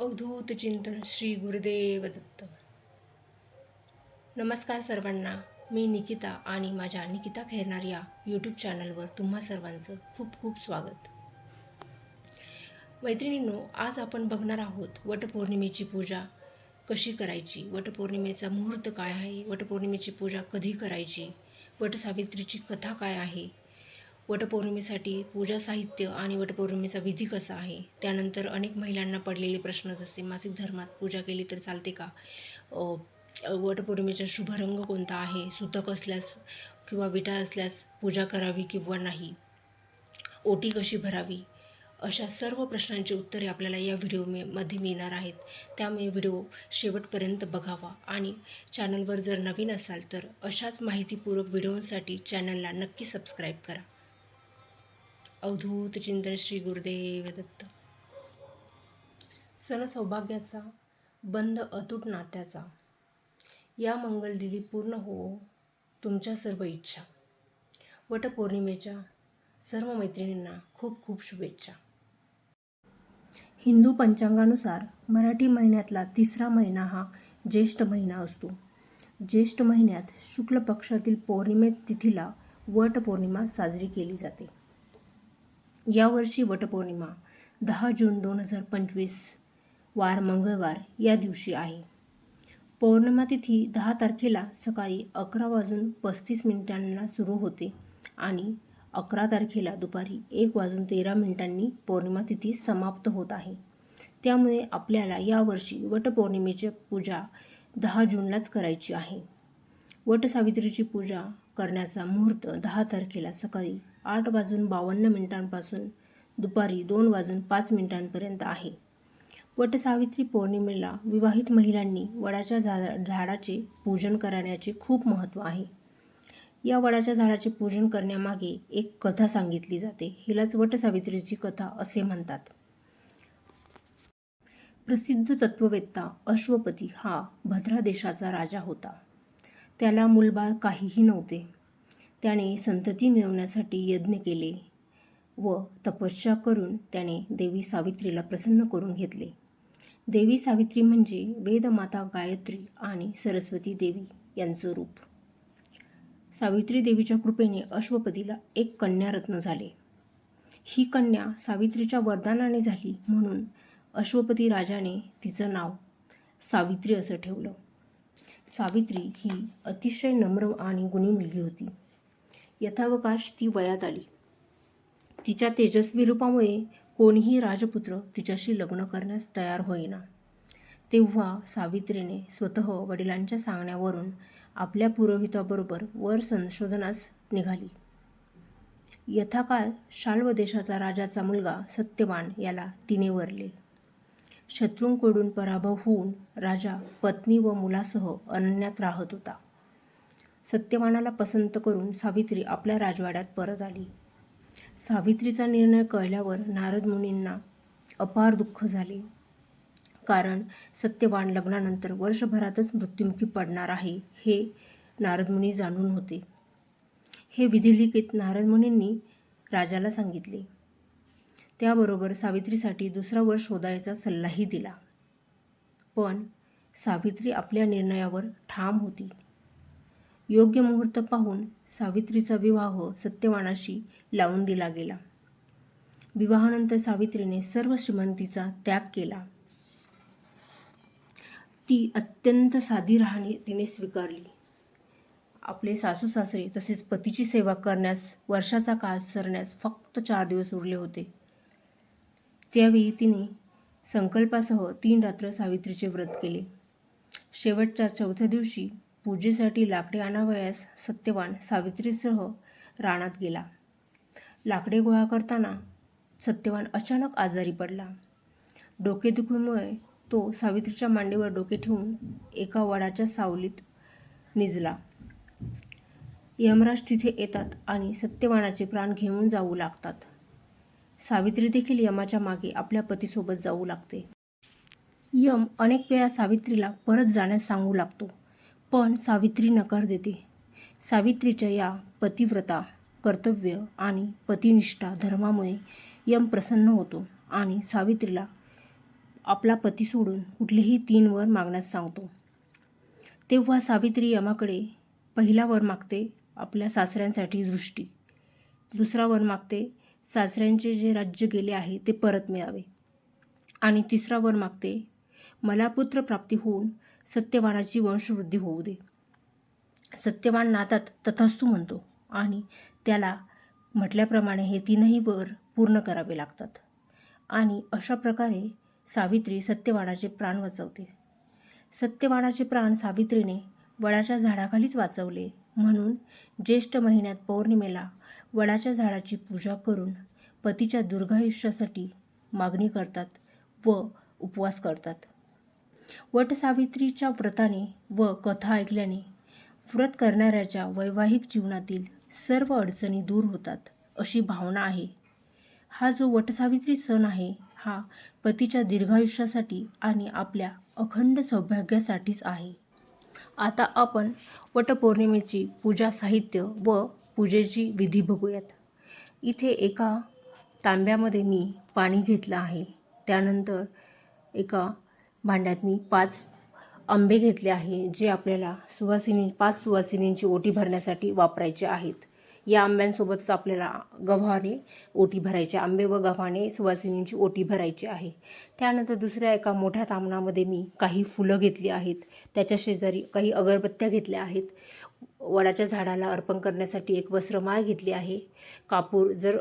अवधूत चिंतन श्री गुरुदेव दत्त नमस्कार सर्वांना. मी निकिता आणि माझ्या निकिता खेरणार या यूट्यूब चॅनलवर तुम्हा सर्वांचं खूप खूप स्वागत. मैत्रिणींनो आज आपण बघणार आहोत वटपौर्णिमेची पूजा कशी करायची? वटपौर्णिमेचा मुहूर्त काय आहे? वटपौर्णिमेची पूजा कधी करायची? वटसावित्रीची कथा काय आहे? वटपौर्णिमेसाठी पूजा साहित्य आणि वटपौर्णिमेचा विधी कसा आहे? त्यानंतर अनेक महिलांना पडलेले प्रश्न जसे मासिक धर्मात पूजा केली तर चालते का? वटपौर्णिमेचा शुभ रंग कोणता आहे? सुतक असल्यास किंवा विटा असल्यास पूजा करावी किंवा नाही? ओटी कशी भरावी? अशा सर्व प्रश्नांची उत्तरे आपल्याला या व्हिडिओमध्ये मिळणार आहेत. त्यामुळे व्हिडिओ शेवटपर्यंत बघावा आणि चॅनलवर जर नवीन असाल तर अशाच माहितीपूर्वक व्हिडिओंसाठी चॅनलला नक्की सबस्क्राईब करा. अवधूत चिंतन श्री गुरुदेव दत्त. सण सौभाग्याचा बंद अतूट नात्याचा या मंगलदिली पूर्ण हो तुमच्या सर्व इच्छा. वटपौर्णिमेच्या सर्व मैत्रिणींना खूप खूप शुभेच्छा. हिंदू पंचांगानुसार मराठी महिन्यातला तिसरा महिना हा ज्येष्ठ महिना असतो. ज्येष्ठ महिन्यात शुक्ल पक्षातील पौर्णिमे तिथीला वटपौर्णिमा साजरी केली जाते. यावर्षी वटपौर्णिमा दहा जून दोन हजार पंचवीस वार मंगळवार या दिवशी आहे. पौर्णिमा तिथी दहा तारखेला सकाळी अकरा वाजून पस्तीस मिनिटांना सुरू होते आणि अकरा तारखेला दुपारी एक वाजून तेरा मिनिटांनी पौर्णिमा तिथी समाप्त होत आहे. त्यामुळे आपल्याला यावर्षी वटपौर्णिमेची पूजा दहा जूनलाच करायची आहे. वटसावित्रीची पूजा करण्याचा मुहूर्त दहा तारखेला सकाळी आठ वाजून बावन्न मिनिटांपासून दुपारी दोन वाजून पाच मिनिटांपर्यंत आहे. वटसावित्री पौर्णिमेला विवाहित महिलांनी वडाच्या झाडा झाडाचे पूजन करण्याचे खूप महत्त्व आहे. या वडाच्या झाडाचे पूजन करण्यामागे एक कथा सांगितली जाते. हिलाच वटसावित्रीची कथा असे म्हणतात. प्रसिद्ध तत्ववेत्ता अश्वपती हा भद्रा देशाचा राजा होता. त्याला मुलबाळ काहीही नव्हते. त्याने संतती मिळवण्यासाठी यज्ञ केले व तपस्या करून त्याने देवी सावित्रीला प्रसन्न करून घेतले. देवी सावित्री म्हणजे वेदमाता गायत्री आणि सरस्वती देवी यांचं रूप. सावित्री देवीच्या कृपेने अश्वपतीला एक कन्यारत्न झाले. ही कन्या सावित्रीच्या वरदानाने झाली म्हणून अश्वपती राजाने तिचं नाव सावित्री असं ठेवलं. सावित्री ही अतिशय नम्र आणि गुणी मुलगी होती. यथावकाश ती वयात आली. तिच्या तेजस्वी रूपामुळे कोणीही राजपुत्र तिच्याशी लग्न करण्यास तयार होईना. तेव्हा सावित्रीने स्वतः वडिलांच्या सांगण्यावरून आपल्या पुरोहिताबरोबर वर संशोधनास निघाली. यथाकाळ शाल्व देशाचा राजाचा मुलगा सत्यवान याला तिने वरले. शत्रूंकडून पराभव होऊन राजा पत्नी व मुलासह अनन्यात राहत होता. सत्यवानाला पसंत करून सावित्री आपल्या राजवाड्यात परत आली. सावित्रीचा निर्णय कळल्यावर नारद मुनींना अपार दुःख झाले. कारण सत्यवान लग्नानंतर वर्षभरातच मृत्युमुखी पडणार आहे हे नारदमुनी जाणून होते. हे विधिलिखित नारदमुनींनी राजाला सांगितले. त्याबरोबर सावित्रीसाठी दुसरा वर शोधायचा सल्लाही दिला. पण सावित्री आपल्या निर्णयावर ठाम होती. योग्य मुहूर्त पाहून सावित्रीचा विवाह सत्यवानाशी लावून दिला गेला. विवाहानंतर सावित्रीने सर्व श्रीमंतीचा त्याग केला. ती अत्यंत साधी राहणी तिने स्वीकारली. आपले सासू सासरे तसेच पतीची सेवा करण्यास वर्षाचा काळ सरण्यास फक्त चार दिवस उरले होते. त्यावेळी तिने संकल्पासह तीन रात्र सावित्रीचे व्रत केले. शेवटच्या चौथ्या दिवशी पूजेसाठी लाकडे आणावयास सत्यवान सावित्रीसह रानात गेला. लाकडे गोळा करताना सत्यवान अचानक आजारी पडला. डोकेदुखीमुळे तो सावित्रीच्या मांडीवर डोके ठेवून एका वडाच्या सावलीत निजला. यमराज तिथे येतात आणि सत्यवानाचे प्राण घेऊन जाऊ लागतात. सावित्री देखील यमाच्या मागे आपल्या पतीसोबत जाऊ लागते. यम अनेक वेळा सावित्रीला परत जाण्यास सांगू लागतो. पण सावित्री नकार देते. सावित्रीच्या या पतिव्रता कर्तव्य आणि पतिनिष्ठा धर्मामुळे यम प्रसन्न होतो आणि सावित्रीला आपला पती सोडून कुठलेही तीन वर मागण्यास सांगतो. तेव्हा सावित्री यमाकडे पहिला वर मागते आपल्या सासऱ्यांसाठी दृष्टी. दुसरा वर मागते सासऱ्यांचे जे राज्य गेले आहे ते परत मिळावे. आणि तिसरा वर मागते मला पुत्रप्राप्ती होऊन सत्यवानाची वंशवृद्धी होऊ दे. सत्यवान नातात तथस्तू म्हणतो आणि त्याला म्हटल्याप्रमाणे हे तीनही वर पूर्ण करावे लागतात. आणि अशा प्रकारे सावित्री सत्यवानाचे प्राण वाचवते. सत्यवानाचे प्राण सावित्रीने वडाच्या झाडाखालीच वाचवले म्हणून ज्येष्ठ महिन्यात पौर्णिमेला वडाच्या झाडाची पूजा करून पतीच्या दीर्घायुष्यासाठी मागणी करतात व उपवास करतात. वटसावित्रीच्या व्रताने व कथा ऐकल्याने व्रत करणाऱ्याच्या वैवाहिक जीवनातील सर्व अडचणी दूर होतात अशी भावना आहे. हा जो वटसावित्री सण आहे हा पतीच्या दीर्घायुष्यासाठी आणि आपल्या अखंड सौभाग्यासाठीच आहे. आता आपण वटपौर्णिमेची पूजा साहित्य व पूजेची विधी बघूयात. इथे एका तांब्यामध्ये मी पाणी घेतलं आहे. त्यानंतर एका भांड्यात मी पाच आंबे घेतले आहे जे आपल्याला सुवासिनी पाच सुवासिनींची ओटी भरण्यासाठी वापरायचे आहेत. या आंब्यांसोबतच आपल्याला गव्हाने ओटी भरायची आंबे व गव्हाने सुवासिनींची ओटी भरायची आहे. त्यानंतर दुसऱ्या एका मोठ्या तामणामध्ये मी काही फुलं घेतली आहेत. त्याच्या शेजारी काही अगरबत्त्या घेतल्या आहेत. वडाच्या झाडाला अर्पण करण्यासाठी एक वस्त्रमाळ घेतली आहे. कापूर जर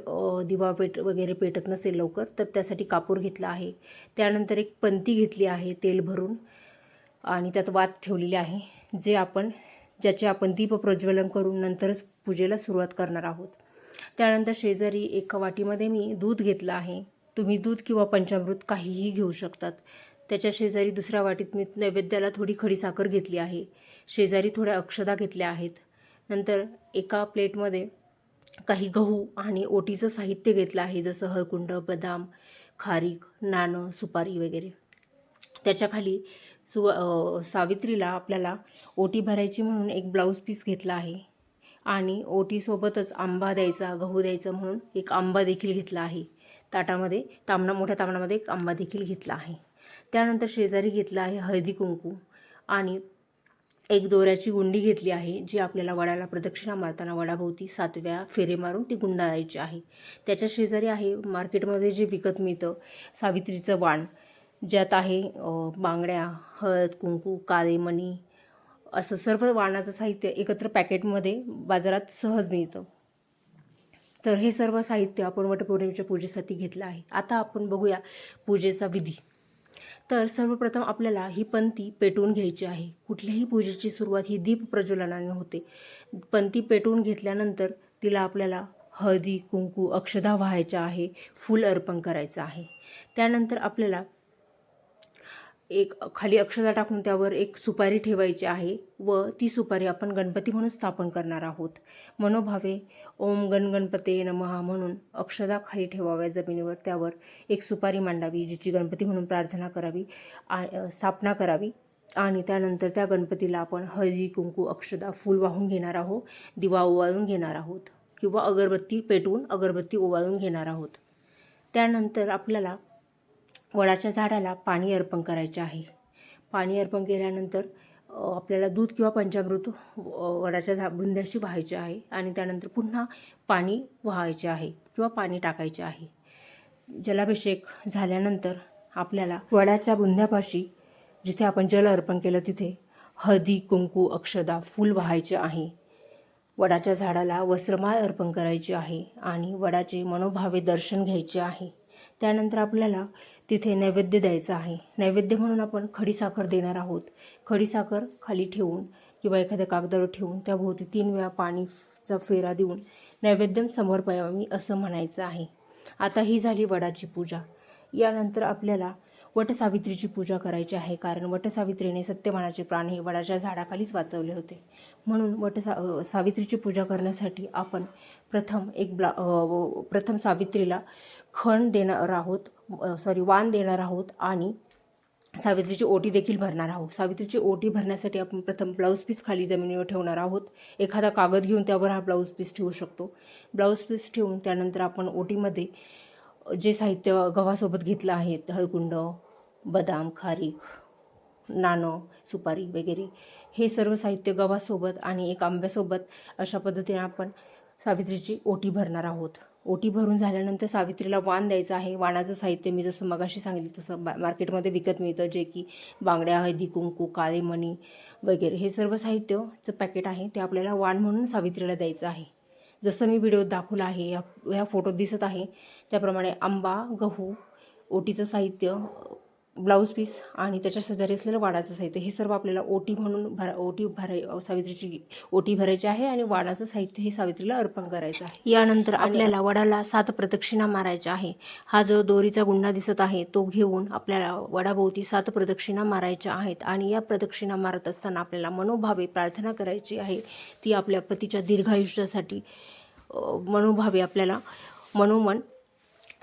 दिवा पेट वगैरे पेटत नसेल लवकर तर त्यासाठी कापूर घेतला आहे. त्यानंतर एक पंती घेतली आहे तेल भरून आणि त्यात वात ठेवलेली आहे जे आपण ज्याचे आपण दीप प्रज्वलन करून नंतरच पूजेला सुरुवात करणार आहोत. त्यानंतर शेजारी एका वाटीमध्ये मी दूध घेतलं आहे. तुम्ही दूध किंवा पंचामृत काहीही घेऊ शकतात. त्याच्या शेजारी दुसऱ्या वाटीत मी नैवेद्याला थोडी खडी साखर घेतली आहे. शेजारी थोड्या अक्षदा घेतल्या आहेत. नंतर एका प्लेटमध्ये काही गहू आणि ओटीचं साहित्य घेतलं आहे जसं हळकुंड बदाम खारीक नाणं सुपारी वगैरे. त्याच्याखाली सु सावित्रीला आपल्याला ओटी भरायची म्हणून एक ब्लाऊज पीस घेतला आहे. आणि ओटीसोबतच आंबा द्यायचा गहू द्यायचा म्हणून एक आंबा देखील घेतला आहे. ताटामध्ये तामणा मोठ्या तामणामध्ये एक आंबा देखील घेतला आहे. त्यानंतर शेजारी घेतला आहे हळदी कुंकू आणि एक दोऱ्याची गुंडी घेतली आहे जी आपल्याला वडाला प्रदक्षिणा मारताना वडाभोवती सातव्या फेरे मारून ती गुंडाळायची आहे. त्याच्या शेजारी आहे मार्केटमध्ये जे विकत मिळतं सावित्रीचं वाण ज्यात आहे बांगड्या हळद कुंकू काळे मणी असं सर्व वाणाचं साहित्य एकत्र पॅकेटमध्ये बाजारात सहज मिळतं. तर हे सर्व साहित्य आपण वटपौर्णिमेच्या पूजेसाठी घेतलं आहे. आता आपण बघूया पूजेचा विधी. तर सर्वप्रथम आपल्याला ही पंथी पेटवून घ्यायची आहे. कुठल्याही पूजेची सुरुवात ही दीप प्रज्वलनाने होते. पंथी पेटवून घेतल्यानंतर तिला आपल्याला हळदी कुंकू अक्षदा व्हायच्या आहे फूल अर्पण करायचं आहे. त्यानंतर आपल्याला एक खाली अक्षदा टाकून त्यावर एक सुपारी ठेवायची आहे व ती सुपारी आपण गणपती म्हणून स्थापन करणार आहोत. मनोभावे ओम गणगणपते नमहा म्हणून अक्षदा खाली ठेवाव्या जमिनीवर. त्यावर एक सुपारी मांडावी जिची गणपती म्हणून प्रार्थना करावी आ- स्थापना करावी. आणि त्यानंतर त्या गणपतीला आपण हळदी कुंकू अक्षदा फूल वाहून घेणार आहोत दिवा ओवाळून घेणार आहोत किंवा अगरबत्ती पेटवून अगरबत्ती ओवाळून घेणार आहोत. त्यानंतर आपल्याला वडाच्या झाडाला पाणी अर्पण करायचे आहे. पाणी अर्पण केल्यानंतर आपल्याला दूध किंवा पंचामृत वडाच्या झा बुंद्याशी व्हायचे आहे आणि त्यानंतर पुन्हा पाणी व्हायचे आहे किंवा पाणी टाकायचे आहे. जलाभिषेक झाल्यानंतर आपल्याला वडाच्या बुंद्यापाशी जिथे आपण जल अर्पण केलं तिथे हळदी कुंकू अक्षदा फूल व्हायचे आहे. वडाच्या झाडाला वस्त्रमाळ अर्पण करायची आहे आणि वडाचे मनोभावे दर्शन घ्यायचे आहे. त्यानंतर आपल्याला तिथे नैवेद्य द्यायचा आहे. नैवेद्य म्हणून आपण खडीसाखर देणार आहोत. खडीसाखर खाली ठेवून किंवा एखाद्या कागदावर ठेवून त्याभोवती तीन वेळा पाणीचा फेरा देऊन नैवेद्यम समर्पयामी असं म्हणायचं आहे. आता ही झाली वडाची पूजा. यानंतर आपल्याला वटसावित्रीची पूजा करायची आहे. कारण वटसावित्रीने सत्यवानाचे प्राण हे वडाच्या झाडाखालीच वाचवले होते. म्हणून वटसा सावित्रीची पूजा करण्यासाठी आपण प्रथम एक ब्ला प्रथम सावित्रीला खण देणार आहोत. सॉरी वाण देणार आहोत आणि सावित्रीची ओटी देखील भरणार आहोत. सावित्रीची ओटी भरण्यासाठी आपण प्रथम ब्लाऊज पीस खाली जमिनीवर ठेवणार आहोत. एखादा कागद घेऊन त्यावर हा ब्लाऊज पीस ठेवू शकतो. ब्लाऊज पीस ठेवून त्यानंतर आपण ओटीमध्ये जे साहित्य गव्हासोबत घेतलं आहे हळकुंड बदाम खारीक नाणं सुपारी वगैरे हे सर्व साहित्य गव्हासोबत आणि एक आंब्यासोबत अशा पद्धतीने आपण सावित्रीची ओटी भरणार आहोत. ओटी भरून झाल्यानंतर सावित्रीला वाण द्यायचं आहे. वाणाचं साहित्य मी जसं मगाशी सांगितलं तसं बा मार्केटमध्ये विकत मिळतं जे की बांगड्या हळदी कुंकू काळे मणी वगैरे हे सर्व साहित्यचं पॅकेट आहे. ते आपल्याला वाण म्हणून सावित्रीला द्यायचं आहे. जसं मी व्हिडिओत दाखवला आहे या ह्या फोटोत दिसत आहे त्याप्रमाणे आंबा गहू ओटीचं साहित्य ब्लाऊज पीस आणि त्याच्या शेजारी असलेलं वाडाचं साहित्य हे सर्व आपल्याला ओटी म्हणून भरा ओटी भराय सावित्रीची ओटी भरायची आहे आणि वाडाचं साहित्य हे सावित्रीला अर्पण करायचं आहे. यानंतर आपल्याला वडाला सात प्रदक्षिणा मारायच्या आहे. हा जो दोरीचा गुंडा दिसत आहे तो घेऊन आपल्याला वडाभोवती सात प्रदक्षिणा मारायच्या आहेत. आणि या प्रदक्षिणा मारत असताना आपल्याला मनोभावे प्रार्थना करायची आहे. ती आपल्या पतीच्या दीर्घायुष्यासाठी मनोभावे आपल्याला मनोमन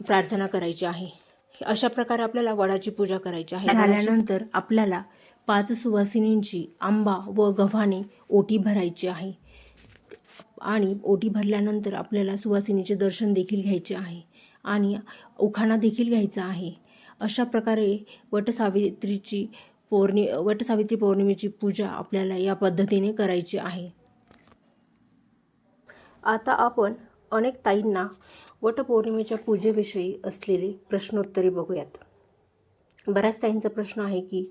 प्रार्थना करायची आहे. अशा प्रकारे आपल्याला वडाची पूजा करायची आहे. झाल्यानंतर आपल्याला पाच सुवासिनींची आंबा व गव्हाने ओटी भरायची आहे. आणि ओटी भरल्यानंतर आपल्याला सुवासिनीचे दर्शन देखील घ्यायचे आहे. आणि उखाणा देखील घ्यायचा आहे. अशा प्रकारे वटसावित्रीची पौर्णि वटसावित्री पौर्णिमेची पूजा आपल्याला या पद्धतीने करायची आहे. आता आपण अनेक ताईंना वटपौर्णिमेच्या पूजेविषयी असलेले प्रश्नोत्तरे बघूयात. बऱ्याच ताईंचा प्रश्न आहे की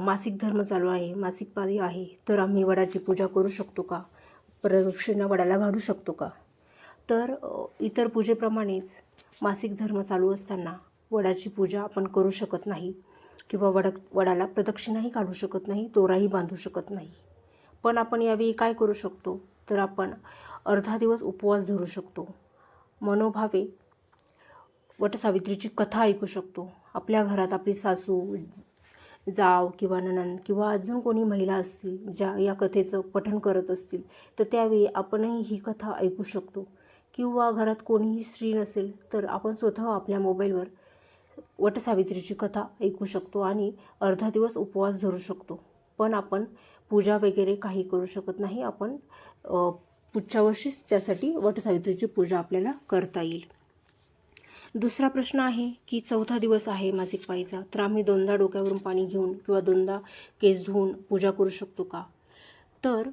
मासिक धर्म चालू आहे मासिक पाळी आहे तर आम्ही वडाची पूजा करू शकतो का? प्रदक्षिणा वडाला घालू शकतो का? तर इतर पूजेप्रमाणेच मासिक धर्म चालू असताना वडाची पूजा आपण करू शकत नाही किंवा वड वडाला प्रदक्षिणाही घालू शकत नाही दोराही बांधू शकत नाही. पण आपण यावेळी काय करू शकतो? तर आपण अर्धा दिवस उपवास धरू शकतो. मनोभावे. वटसावित्रीची कथा ऐकू शकतो. आपल्या घरात आपली सासू ज- जाव किंवा ननंद किंवा अजून कोणी महिला असतील ज्या या कथेचं पठण करत असतील तर त्यावेळी आपणही ही कथा ऐकू शकतो. किंवा घरात कोणीही स्त्री नसेल तर आपण स्वतः आपल्या मोबाईलवर वटसावित्रीची कथा ऐकू शकतो आणि अर्धा दिवस उपवास धरू शकतो. पण आपण पूजा वगैरे काही करू शकत नाही. आपण पुढच्या वर्षीच त्यासाठी वटसावित्रीची पूजा आपल्याला करता येईल. दुसरा प्रश्न आहे की चौथा दिवस आहे मासिक पाळीचा तर आम्ही दोनदा डोक्यावरून पाणी घेऊन किंवा दोनदा केस धुवून पूजा करू शकतो का? तर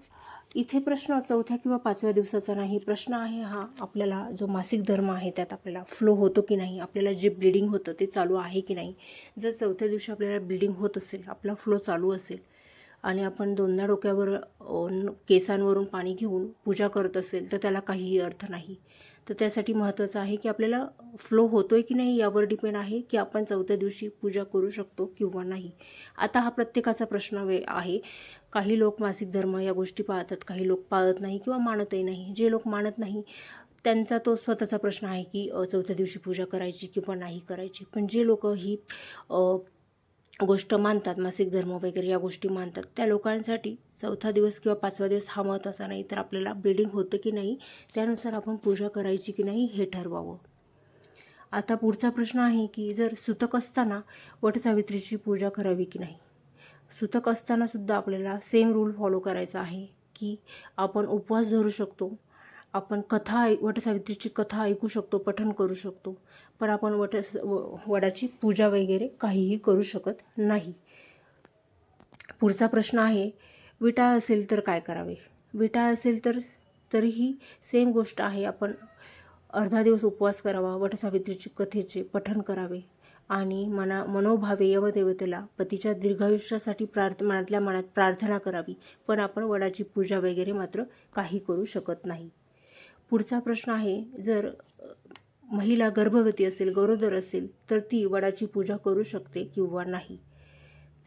इथे प्रश्न चौथ्या किंवा पाचव्या दिवसाचा नाही. प्रश्न आहे हा आपल्याला जो मासिक धर्म आहे त्यात आपल्याला फ्लो होतो की नाही? आपल्याला जे ब्लिडिंग होतं ते चालू आहे की नाही? जर चौथ्या दिवशी आपल्याला ब्लिडिंग होत असेल आपला फ्लो चालू असेल आणि आपण दोनदा डोक्यावर केसांवरून पाणी घेऊन पूजा करत असेल तर त्याला काहीही अर्थ नाही. तर त्यासाठी महत्त्वाचं आहे की आपल्याला फ्लो होतो आहे की नाही यावर डिपेंड आहे की आपण चौथ्या दिवशी पूजा करू शकतो किंवा नाही. आता हा प्रत्येकाचा प्रश्न वे आहे. काही लोक मासिक धर्म या गोष्टी पाळतात काही लोक पाळत नाही किंवा मानतही नाही. जे लोक मानत नाही त्यांचा तो स्वतःचा प्रश्न आहे की चौथ्या दिवशी पूजा करायची किंवा नाही करायची. पण जे लोक ही गोष्ट मानतात मासिक धर्म वगैरे या गोष्टी मानतात. त्या लोकांसाठी चौथा दिवस किंवा पाचवा दिवस हा महत्त्वाचा नाही तर आपल्याला ब्लिडिंग होतं की नाही त्यानुसार आपण पूजा करायची की नाही हे ठरवावं. आता पुढचा प्रश्न आहे की जर सुतक असताना वटसावित्रीची पूजा करावी की नाही? सुतक असतानासुद्धा आपल्याला सेम रूल फॉलो करायचा आहे की आपण उपवास धरू शकतो आपण कथा ऐ- वटसावित्रीची कथा ऐकू शकतो पठण करू शकतो. पण आपण वट व- वडाची पूजा वगैरे काहीही करू शकत नाही. पुढचा प्रश्न आहे विटा असेल तर काय करावे? विटा असेल तर तरीही सेम गोष्ट आहे आपण अर्धा दिवस उपवास करावा वटसावित्रीची कथेचे पठण करावे आणि मना मनोभावे यवदेवतेला पतीच्या दीर्घायुष्यासाठी प्रार्थ मनातल्या मनात प्रार्थना करावी. पण आपण वडाची पूजा वगैरे मात्र काही करू शकत नाही. पुढचा प्रश्न आहे जर महिला गर्भवती असेल गरोदर असेल तर ती वडाची पूजा करू शकते किंवा नाही?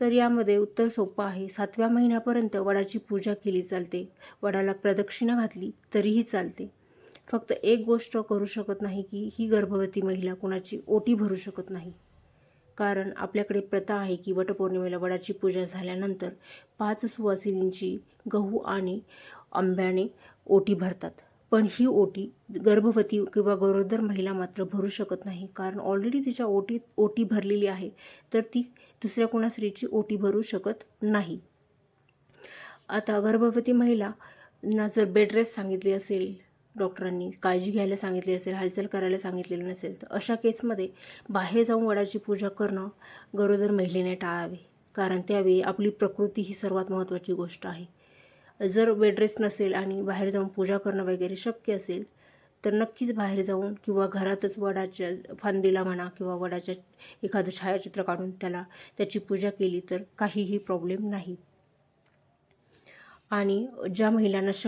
तर यामध्ये उत्तर सोपं आहे. सातव्या महिन्यापर्यंत वडाची पूजा केली चालते. वडाला प्रदक्षिणा घातली तरीही चालते. फक्त एक गोष्ट करू शकत नाही की ही गर्भवती महिला कोणाची ओटी भरू शकत नाही. कारण आपल्याकडे प्रथा आहे की वटपौर्णिमेला वडाची पूजा झाल्यानंतर पाच सुवासिनींची गहू आणि आंब्याने ओटी भरतात. पण ही ओटी गर्भवती किंवा गरोदर महिला मात्र भरू शकत नाही. कारण ऑलरेडी तिच्या ओटीत ओटी भरलेली आहे तर ती दुसऱ्या कोणा स्त्रीची ओटी भरू शकत नाही. आता गर्भवती महिला ना जर बेड रेस्ट सांगितली असेल डॉक्टरांनी काळजी घ्यायला सांगितली असेल हालचाल करायला सांगितलेली नसेल तर अशा केसमध्ये बाहेर जाऊन वडाची पूजा करणं गरोदर महिलेने टाळावे. कारण त्यावेळी आपली प्रकृती ही सर्वात महत्त्वाची गोष्ट आहे. जर बेडरेस्ट नसेल आणि बाहेर जाऊन पूजा करणं वगैरे शक्य असेल तर नक्कीच बाहेर जाऊन किंवा घरातच वडाच्या फांदीला म्हणा किंवा वडाच्या एखादं छायाचित्र काढून त्याला त्याची पूजा केली तर काहीही प्रॉब्लेम नाही. आणि ज्या महिलांना श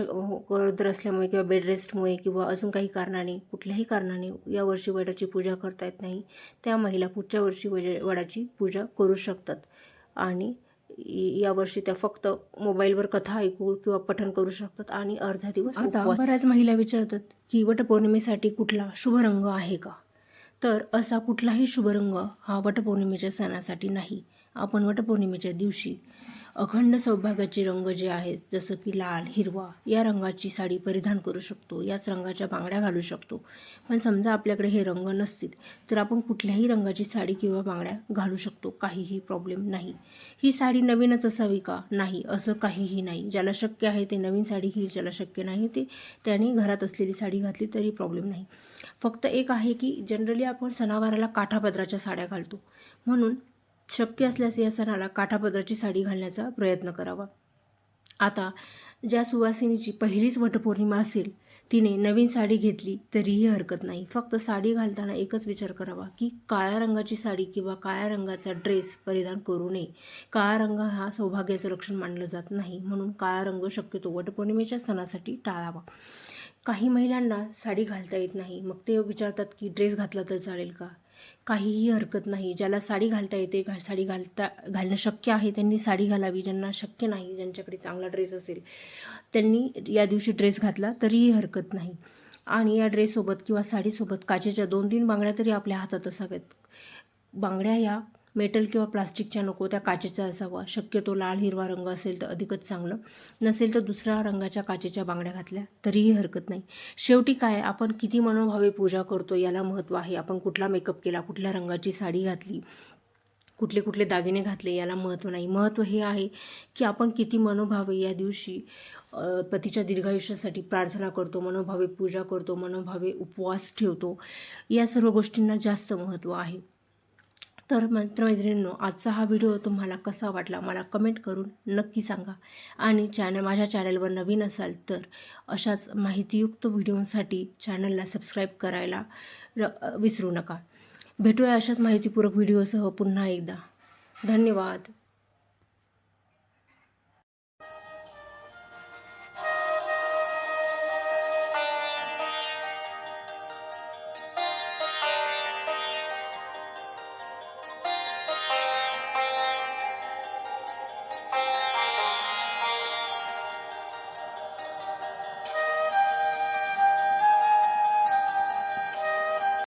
गरोदर असल्यामुळे किंवा बेडरेस्टमुळे किंवा अजून काही कारणाने कुठल्याही कारणाने यावर्षी वडाची पूजा करता येत नाही त्या महिला पुढच्या वर्षी वज वडाची पूजा करू शकतात. आणि यावर्षी त्या फक्त मोबाईलवर कथा ऐकू किंवा पठण करू शकतात आणि अर्धा दिवस आता बऱ्याच महिला विचारतात की वटपौर्णिमेसाठी कुठला शुभ रंग आहे का? तर असा कुठलाही शुभ रंग हा वटपौर्णिमेच्या सणासाठी नाही. आपण वटपौर्णिमेच्या दिवशी अखंड सौभाग्याचे रंग जे आहेत जसं की लाल हिरवा या रंगाची साडी परिधान करू शकतो याच रंगाच्या बांगड्या घालू शकतो. पण समजा आपल्याकडे हे रंग नसतील तर आपण कुठल्याही रंगाची साडी किंवा बांगड्या घालू शकतो काहीही प्रॉब्लेम नाही. ही साडी नवीनच असावी का? नाही असं काहीही नाही. ज्याला शक्य आहे ते नवीन साडी घेईल ज्याला शक्य नाही ते त्याने घरात असलेली साडी घातली तरी प्रॉब्लेम नाही. फक्त एक आहे की जनरली आपण सणावाराला काठापदराच्या साड्या घालतो. म्हणून शक्य असल्यास या सणाला काठापदराची साडी घालण्याचा प्रयत्न करावा. आता ज्या सुवासिनीची पहिलीच वटपौर्णिमा असेल तिने नवीन साडी घेतली तरीही हरकत नाही. फक्त साडी घालताना एकच विचार करावा की काळ्या रंगाची साडी किंवा काळ्या रंगाचा ड्रेस परिधान करू नये. काळा रंग हा सौभाग्याचं लक्षण मानलं जात नाही म्हणून काळा रंग शक्यतो वटपौर्णिमेच्या सणासाठी टाळावा. काही महिलांना साडी घालता येत नाही. मग ते विचारतात की ड्रेस घातला तर चालेल का? काहीही हरकत नाही. ज्याला साडी घालता येते घा साडी घालता घालणं शक्य आहे त्यांनी साडी घालावी. ज्यांना शक्य नाही ज्यांच्याकडे चांगला ड्रेस असेल त्यांनी या दिवशी ड्रेस घातला तरीही हरकत नाही. आणि या ड्रेससोबत किंवा साडीसोबत काचेच्या दोन तीन बांगड्या तरी आपल्या हातात असाव्यात. बांगड्या या मेटल किंवा प्लास्टिकच्या नको त्या काचेचा असावा. शक्यतो लाल हिरवा रंग असेल तर अधिकच चांगलं. नसेल तर दुसऱ्या रंगाच्या काचेच्या बांगड्या घातल्या तरीही हरकत नाही. शेवटी काय? आपण किती मनोभावे पूजा करतो याला महत्त्व आहे. आपण कुठला मेकअप केला कुठल्या रंगाची साडी घातली कुठले कुठले दागिने घातले याला महत्त्व नाही. महत्त्व हे आहे की आपण किती मनोभावे या दिवशी पतीच्या दीर्घायुष्यासाठी प्रार्थना करतो मनोभावे पूजा करतो मनोभावे उपवास ठेवतो. या सर्व गोष्टींना जास्त महत्त्व आहे. तर मित्रमैत्रिणींनो आजचा हा व्हिडिओ तुम्हाला कसा वाटला मला कमेंट करून नक्की सांगा. आणि चॅनल माझ्या चॅनलवर नवीन असाल तर अशाच माहितीयुक्त व्हिडिओसाठी चॅनलला सबस्क्राईब करायला र- विसरू नका. भेटूया अशाच माहितीपूरक व्हिडिओसह पुन्हा एकदा. धन्यवाद.